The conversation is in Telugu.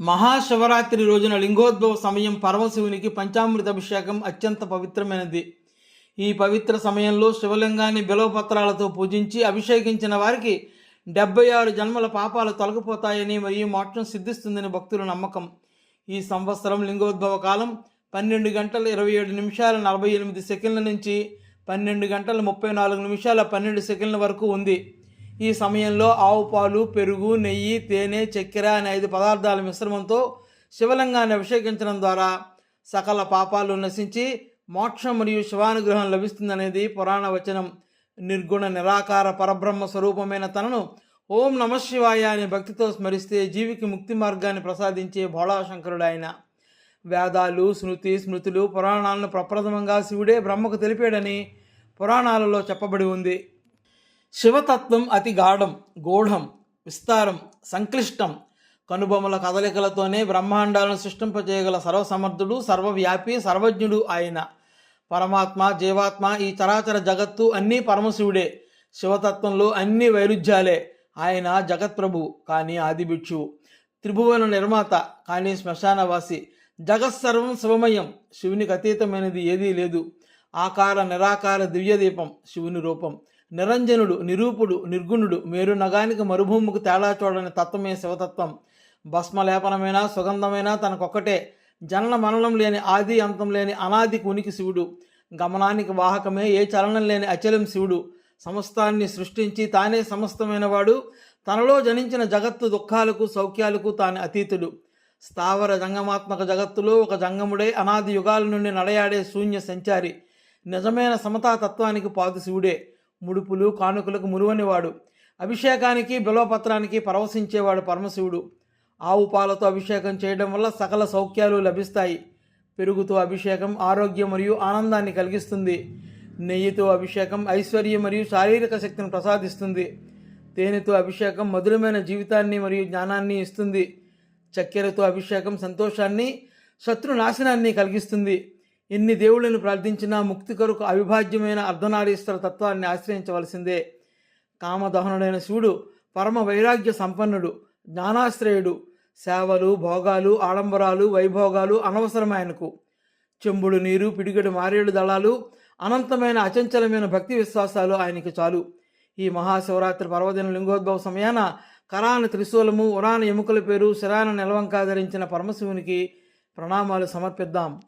మహాశివరాత్రి రోజున లింగోద్భవ సమయం పరమశివునికి పంచామృత అభిషేకం అత్యంత పవిత్రమైనది. ఈ పవిత్ర సమయంలో శివలింగాన్ని బిలవపత్రాలతో పూజించి అభిషేకించిన వారికి డెబ్బై ఆరు జన్మల పాపాలు తొలగిపోతాయని మరియు మోక్షం సిద్ధిస్తుందని భక్తుల నమ్మకం. ఈ సంవత్సరం లింగోద్భవ కాలం పన్నెండు గంటల ఇరవై ఏడు నిమిషాల నలభై ఎనిమిది సెకండ్ల నుంచి పన్నెండు గంటల ముప్పై నాలుగు నిమిషాల పన్నెండు సెకండ్ల వరకు ఉంది. ఈ సమయంలో ఆవు పాలు పెరుగు నెయ్యి తేనె చక్కెర అనే ఐదు పదార్థాల మిశ్రమంతో శివలింగాన్ని అభిషేకించడం ద్వారా సకల పాపాలు నశించి మోక్షం మరియు శివానుగ్రహం లభిస్తుందనేది పురాణ వచనం. నిర్గుణ నిరాకార పరబ్రహ్మ స్వరూపమైన తనను ఓం నమ శివాయ అనే భక్తితో స్మరిస్తే జీవికి ముక్తి మార్గాన్ని ప్రసాదించే భోళాశంకరుడు ఆయన. వేదాలు స్మృతి స్మృతులు పురాణాలను ప్రప్రథమంగా శివుడే బ్రహ్మకు తెలిపాడని పురాణాలలో చెప్పబడి ఉంది. శివతత్వం అతి గాఢం గూఢం విస్తారం సంక్లిష్టం. కనుబొమ్మల కదలికలతోనే బ్రహ్మాండాలను సృష్టింపజేయగల సర్వసమర్థుడు సర్వవ్యాపి సర్వజ్ఞుడు ఆయన. పరమాత్మ జీవాత్మ ఈ చరాచర జగత్తు అన్నీ పరమశివుడే. శివతత్వంలో అన్ని వైరుధ్యాలే. ఆయన జగత్ప్రభు కానీ ఆదిభిక్షువు త్రిభువన నిర్మాత కానీ శ్మశానవాసి. జగత్సర్వం శివమయం శివునికి అతీతమైనది ఏదీ లేదు. ఆకార నిరాకార దివ్యదీపం శివుని రూపం. నిరంజనుడు నిరూపుడు నిర్గుణుడు మేరు నగానికి మరుభూమికి తేడా చూడని తత్వమే శివతత్వం. భస్మలేపనమైన సుగంధమైన తనకొక్కటే. జనన మననం లేని ఆది అంతం లేని అనాదికి ఉనికి శివుడు. గమనానికి వాహకమే ఏ చలనం లేని అచలం శివుడు. సమస్తాన్ని సృష్టించి తానే సమస్తమైన వాడు తనలో జనించిన జగత్తు దుఃఖాలకు సౌఖ్యాలకు తాను అతీతుడు. స్థావర జంగమాత్మక జగత్తులో ఒక జంగముడై అనాది యుగాల నుండి నడయాడే శూన్య సంచారి. నిజమైన సమతా తత్వానికి పాదు శివుడే. ముడుపులు కానుకలకు మురువనివాడు. అభిషేకానికి బిలవపత్రానికి పరవశించేవాడు పరమశివుడు. ఆవు పాలతో అభిషేకం చేయడం వల్ల సకల సౌఖ్యాలు లభిస్తాయి. పెరుగుతో అభిషేకం ఆరోగ్యం మరియు ఆనందాన్ని కలిగిస్తుంది. నెయ్యితో అభిషేకం ఐశ్వర్యం మరియు శారీరక శక్తిని ప్రసాదిస్తుంది. తేనెతో అభిషేకం మధురమైన జీవితాన్ని మరియు జ్ఞానాన్ని ఇస్తుంది. చక్కెరతో అభిషేకం సంతోషాన్ని శత్రు నాశనాన్ని కలిగిస్తుంది. ఎన్ని దేవుళ్ళను ప్రార్థించినా ముక్తి కొరకు అవిభాజ్యమైన అర్ధనారీశ్వర తత్వాన్ని ఆశ్రయించవలసిందే. కామదహనుడైన శివుడు పరమ వైరాగ్య సంపన్నుడు జ్ఞానాశ్రయుడు సేవలు భోగాలు ఆడంబరాలు వైభోగాలు అనవసరమాయనకు చెంబుడు నీరు పిడిగడు మారేడు దళాలు అనంతమైన అచంచలమైన భక్తి విశ్వాసాలు ఆయనకి చాలు. ఈ మహాశివరాత్రి పర్వదిన లింగోద్భవ సమయాన కరాన త్రిశూలము ఉరాన ఎముకల పేరు శిరాన నిలవంక ధరించిన పరమశివునికి ప్రణామాలు సమర్పిద్దాం.